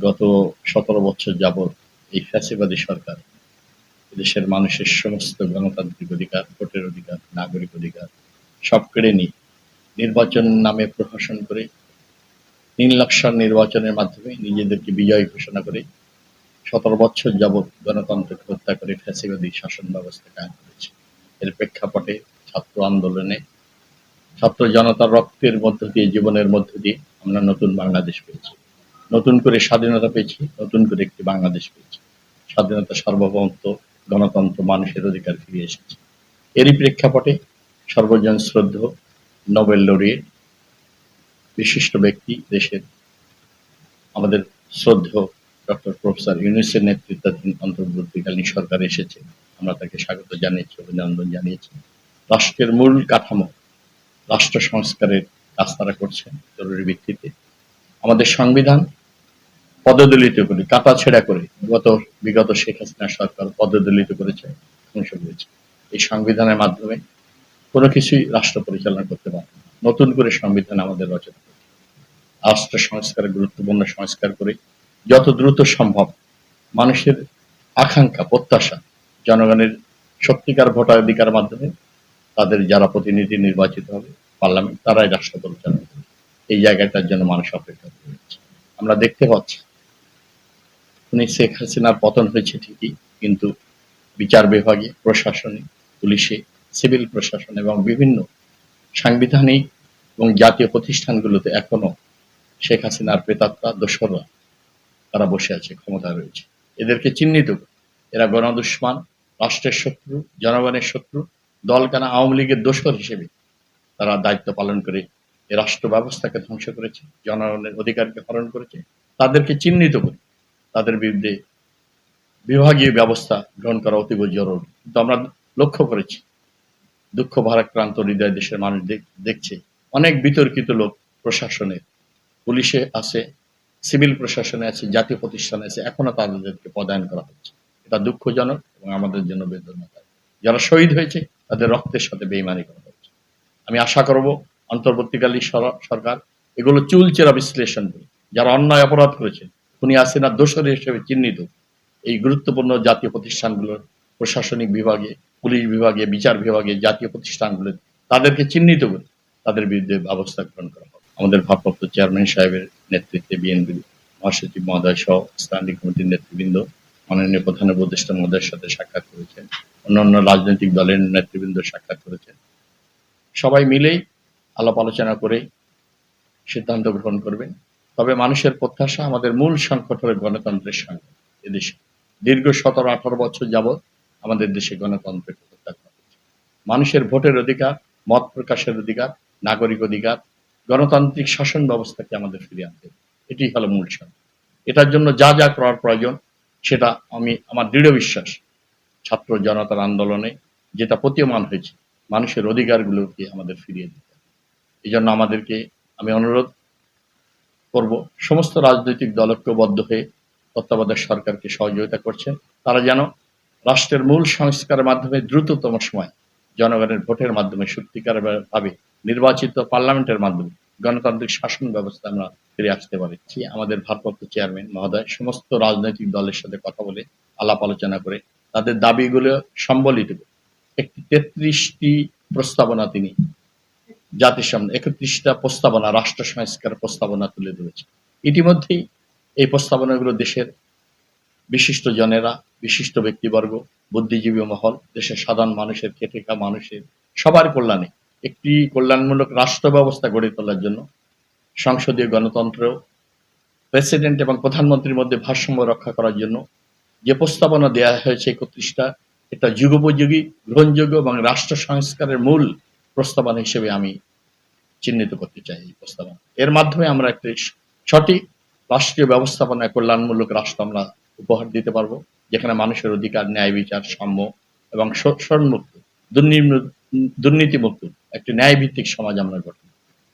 গত সতেরো বছর যাবৎ এই ফ্যাসিবাদী সরকার দেশের মানুষের সমস্ত গণতান্ত্রিক অধিকার, ভোটের অধিকার, নাগরিক অধিকার সব কেড়ে নিয়ে নির্বাচন নামে প্রশাসন করে তিন লক্ষর নির্বাচনের মাধ্যমে নিজেদেরকে বিজয়ী ঘোষণা করে সতেরো বছর যাবৎ গণতন্ত্রকে হত্যা করে ফ্যাসিবাদী শাসন ব্যবস্থা কায়েম করেছে। এর প্রেক্ষাপটে ছাত্র আন্দোলনে, ছাত্র জনতার রক্তের মধ্য দিয়ে, জীবনের মধ্য দিয়ে আমরা নতুন বাংলাদেশ পেয়েছি। নতুন করে স্বাধীনতা পেয়েছি, নতুন করে একটি বাংলাদেশ পেয়েছি। স্বাধীনতা সার্বভৌমত্ব, গণতন্ত্র, মানুষের অধিকার ফিরে এসেছে। এরই প্রেক্ষাপটে সর্বজন শ্রদ্ধ, নোবেল লরিয়েট, বিশিষ্ট ব্যক্তি দেশের আমাদের শ্রদ্ধ ডক্টর প্রফেসর ইউনুসের নেতৃত্বাধীন অন্তর্বর্তীকালীন সরকার এসেছে। আমরা তাকে স্বাগত জানিয়েছি, অভিনন্দন জানিয়েছি। রাষ্ট্রের মূল কাঠামো, রাষ্ট্র সংস্কারের কাজ তারা করছেন জরুরি ভিত্তিতে। আমাদের সংবিধান পদদলিত করে, কাটা ছেঁড়া করে। গত বিগত শেখ হাসিনা সরকার পদদলিত করেছে এই সংবিধানের মাধ্যমে কোনো কিছুই রাষ্ট্র পরিচালনা করতে পারে নতুন করে সংবিধান আমাদের রচনা করতে রাষ্ট্র সংস্কার, গুরুত্বপূর্ণ সংস্কার করে যত দ্রুত সম্ভব মানুষের আকাঙ্ক্ষা, প্রত্যাশা, জনগণের সত্যিকার ভোটাধিকার মাধ্যমে তাদের যারা প্রতিনিধি নির্বাচিত হবে, পার্লামেন্ট, তারাই রাষ্ট্র পরিচালনা করবে। এই জায়গাটার জন্য মানুষ অপেক্ষা করে আমরা দেখতে পাচ্ছি উনি শেখ হাসিনার পতন হয়েছে ঠিকই, কিন্তু বিচার বিভাগে প্রশাসনে পুলিশে, সিভিল প্রশাসন এবং বিভিন্ন সাংবিধানিক এবং জাতীয় প্রতিষ্ঠানগুলোতে এখনও শেখ হাসিনার প্রেতাত্মা, দোসররা তারা বসে আছে, ক্ষমতা রয়েছে। এদেরকে চিহ্নিত এরা গণদুষ্মান রাষ্ট্রের শত্রু, জনগণের শত্রু দলকানা আওয়ামী লীগের দোসর হিসেবে তারা দায়িত্ব পালন করে রাষ্ট্র ব্যবস্থাকে ধ্বংস করেছে, জনগণের অধিকারকে হরণ করেছে। তাদেরকে চিহ্নিত করে তাদের বিরুদ্ধে বিভাগীয় ব্যবস্থা গ্রহণ করা অতীব জরুরি। কিন্তু আমরা লক্ষ্য করেছি, দুঃখ ভারাক্রান্ত হৃদয় দেশের মানুষ দেখ- দেখছে, অনেক বিতর্কিত লোক প্রশাসনে, পুলিশে আছে, সিভিল প্রশাসনে আছে, জাতীয় প্রতিষ্ঠানে আছে, এখনও তাদেরকে পদায়ন করা হচ্ছে। এটা দুঃখজনক এবং আমাদের জন্য বেদনাদায়ক। যারা শহীদ হয়েছে, তাদের রক্তের সাথে বেইমানি করা হচ্ছে আমি আশা করব অন্তর্বর্তীকালীন সরকার এগুলো চুলচেরা বিশ্লেষণ করে, যারা অন্যায় অপরাধ করেছে খুনি আসিনার দোষর হিসেবে চিহ্নিত এই গুরুত্বপূর্ণ জাতীয় প্রতিষ্ঠানগুলোর প্রশাসনিক বিভাগে, পুলিশ বিভাগে, বিচার বিভাগে জাতীয় প্রতিষ্ঠানগুলো তাদেরকে চিহ্নিত করে তাদের বিরুদ্ধে ব্যবস্থা গ্রহণ করা হবে। আমাদের ভারপ্রাপ্ত চেয়ারম্যান সাহেবের নেতৃত্বে বিএনপি মহাসচিব মহোদয় সহ স্ট্যান্ডিং কমিটির নেতৃবৃন্দ, মাননীয় প্রধান উপদেষ্টা মহোদয়ের সাথে সাক্ষাৎ করেছেন, অন্যান্য রাজনৈতিক দলের নেতৃবৃন্দ সাক্ষাৎ করেছেন। সবাই মিলেই আলাপ আলোচনা করে সিদ্ধান্ত গ্রহণ করবেন। তবে মানুষের প্রত্যাশা আমাদের মূল সংকট হলো গণতন্ত্রের সংকট এদেশে। দীর্ঘ সতেরো আঠারো বছর যাবৎ আমাদের দেশে গণতন্ত্রের মানুষের ভোটের অধিকার, মত প্রকাশের অধিকার, নাগরিক অধিকার, গণতান্ত্রিক শাসন ব্যবস্থাকে আমাদের ফিরিয়ে আনতে। এটি হলো মূল সংকট। এটার জন্য যা যা করার প্রয়োজন, সেটা আমি, আমার দৃঢ় বিশ্বাস, ছাত্র জনতার আন্দোলনে যেটা প্রতীয়মান হয়েছে, মানুষের অধিকারগুলোকে আমাদের ফিরিয়ে দিতে এই জন্য আমাদেরকে আমি অনুরোধ করব। সমস্ত রাজনৈতিক দল ঐক্যবদ্ধ হয়ে তত্ত্বাবধায়ক সরকারকে সহযোগিতা করছেন তারা যেন রাষ্ট্রের মূল সংস্কারের মাধ্যমে দ্রুততম সময় জনগণের ভোটের মাধ্যমে সত্যিকার ভাবে নির্বাচিত পার্লামেন্টের মাধ্যমে গণতান্ত্রিক শাসন ব্যবস্থা আমরা ফিরে আসতে পারছি। আমাদের ভারপ্রাপ্ত চেয়ারম্যান মহোদয় সমস্ত রাজনৈতিক দলের সাথে কথা বলে, আলাপ আলোচনা করে, তাদের দাবিগুলো সম্বলিত একটি তেত্রিশটি প্রস্তাবনা তিনি জাতির সামনে একত্রিশটা প্রস্তাবনা, রাষ্ট্র সংস্কার প্রস্তাবনা তুলে ধরেছে। ইতিমধ্যেই এই প্রস্তাবনাগুলো দেশের বিশিষ্ট জনেরা, বিশিষ্ট ব্যক্তিবর্গ, বুদ্ধিজীবী মহল, দেশের সাধারণ মানুষের খেটে খা মানুষের, সবার কল্যাণে একটি কল্যাণমূলক রাষ্ট্র ব্যবস্থা গড়ে তোলার জন্য সংসদীয় গণতন্ত্র প্রেসিডেন্ট এবং প্রধানমন্ত্রীর মধ্যে ভারসাম্য রক্ষা করার জন্য যে প্রস্তাবনা দেওয়া হয়েছে একত্রিশটা, এটা যুগোপযোগী, গ্রহণযোগ্য এবং রাষ্ট্র সংস্কারের মূল প্রস্তাবনা হিসেবে আমি চিহ্নিত করতে চাই এই প্রস্তাবনা। এর মাধ্যমে আমরা একটি সঠিক রাষ্ট্রীয় ব্যবস্থাপনায় কল্যাণমূলক রাষ্ট্র আমরা উপহার দিতে পারব, যেখানে মানুষের অধিকার, ন্যায় বিচার, সাম্য এবং শোষণমুক্ত দুর্নীতি দুর্নীতিমুক্ত একটি ন্যায়ভিত্তিক সমাজ আমরা গঠন